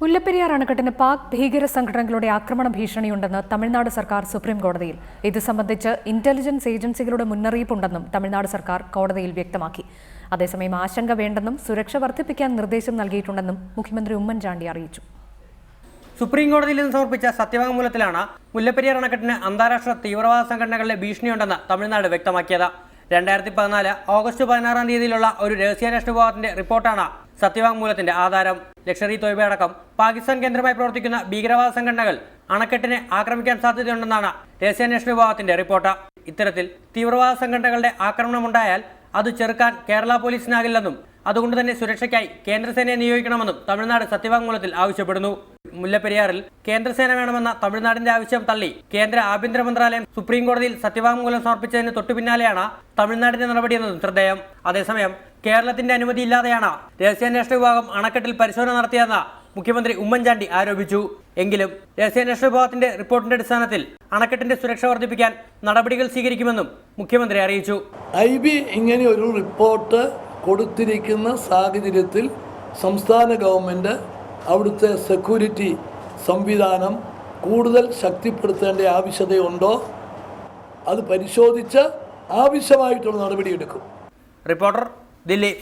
മുല്ലപ്പെരിയാർ അണക്കെട്ടിന് പാക് ഭീകര സംഘടനകളുടെ ആക്രമണ ഭീഷണിയുണ്ടെന്ന് തമിഴ്നാട് സർക്കാർ സുപ്രീം കോടതിയിൽ. ഇത് സംബന്ധിച്ച് ഇന്റലിജൻസ് ഏജൻസികളുടെ മുന്നറിയിപ്പുണ്ടെന്നും തമിഴ്നാട് സർക്കാർ കോടതിയിൽ വ്യക്തമാക്കി. അതേസമയം ആശങ്ക വേണ്ടെന്നും സുരക്ഷ വർദ്ധിപ്പിക്കാൻ നിർദ്ദേശം നൽകിയിട്ടുണ്ടെന്നും മുഖ്യമന്ത്രി ഉമ്മൻചാണ്ടി അറിയിച്ചു. സുപ്രീം കോടതിയിൽ നിന്ന് സമർപ്പിച്ച സത്യവാങ്മൂലത്തിലാണ് മുല്ലപ്പെരിയാർ അണക്കെട്ടിന് അന്താരാഷ്ട്ര തീവ്രവാദ സംഘടനകളുടെ ഭീഷണിയുണ്ടെന്ന് തമിഴ്നാട് വ്യക്തമാക്കിയത്. രണ്ടായിരത്തി പതിനാല് ഓഗസ്റ്റ് പതിനാറാം തീയതിയിലുള്ള ഒരു രഹസ്യാന്വേഷണ വിഭാഗത്തിന്റെ റിപ്പോർട്ടാണ് സത്യവാങ്മൂലത്തിന്റെ ആധാരം ലക്ഷറി തൊയ്ബ അടക്കം പാകിസ്ഥാൻ കേന്ദ്രമായി പ്രവർത്തിക്കുന്ന ഭീകരവാദ സംഘടനകൾ അണക്കെട്ടിനെ ആക്രമിക്കാൻ സാധ്യതയുണ്ടെന്നാണ് രഹസ്യാന്വേഷണ വിഭാഗത്തിന്റെ റിപ്പോർട്ട്. ഇത്തരത്തിൽ തീവ്രവാദ സംഘടനകളുടെ ആക്രമണമുണ്ടായാൽ അത് ചെറുക്കാൻ കേരള പോലീസിനാകില്ലെന്നും അതുകൊണ്ട് തന്നെ സുരക്ഷയ്ക്കായി കേന്ദ്രസേനയെ നിയോഗിക്കണമെന്നും തമിഴ്നാട് സത്യവാങ്മൂലത്തിൽ ആവശ്യപ്പെടുന്നു. മുല്ലപ്പെരിയാറിൽ കേന്ദ്രസേന വേണമെന്ന തമിഴ്നാടിന്റെ ആവശ്യം തള്ളി. കേന്ദ്ര ആഭ്യന്തര മന്ത്രാലയം സുപ്രീം കോടതിയിൽ സത്യവാങ്മൂലം സമർപ്പിച്ചതിന് തൊട്ടുപിന്നാലെയാണ് തമിഴ്നാടിന്റെ നടപടിയെന്നതും ശ്രദ്ധേയം. അതേസമയം കേരളത്തിന്റെ അനുമതിയില്ലാതെയാണ് രഹസ്യാന്വേഷണ വിഭാഗം അണക്കെട്ടിൽ പരിശോധന നടത്തിയെന്ന മുഖ്യമന്ത്രി ഉമ്മൻചാണ്ടി ആരോപിച്ചു. എങ്കിലും രഹസ്യാന്വേഷണ വിഭാഗത്തിന്റെ റിപ്പോർട്ടിന്റെ അടിസ്ഥാനത്തിൽ അണക്കെട്ടിന്റെ സുരക്ഷ വർദ്ധിപ്പിക്കാൻ നടപടികൾ സ്വീകരിക്കുമെന്നും മുഖ്യമന്ത്രി അറിയിച്ചു. ഐ ബി ഇങ്ങനെ ഒരു റിപ്പോർട്ട് കൊടുത്തിരിക്കുന്ന സാഹചര്യത്തിൽ സംസ്ഥാന ഗവൺമെന്റ് അവിടുത്തെ സെക്യൂരിറ്റി സംവിധാനം കൂടുതൽ ശക്തിപ്പെടുത്തേണ്ട ആവശ്യതയുണ്ടോ? അത് പരിശോധിച്ച് ആവശ്യമായിട്ടുള്ള നടപടിയെടുക്കും. റിപ്പോർട്ടർ ദില്ലി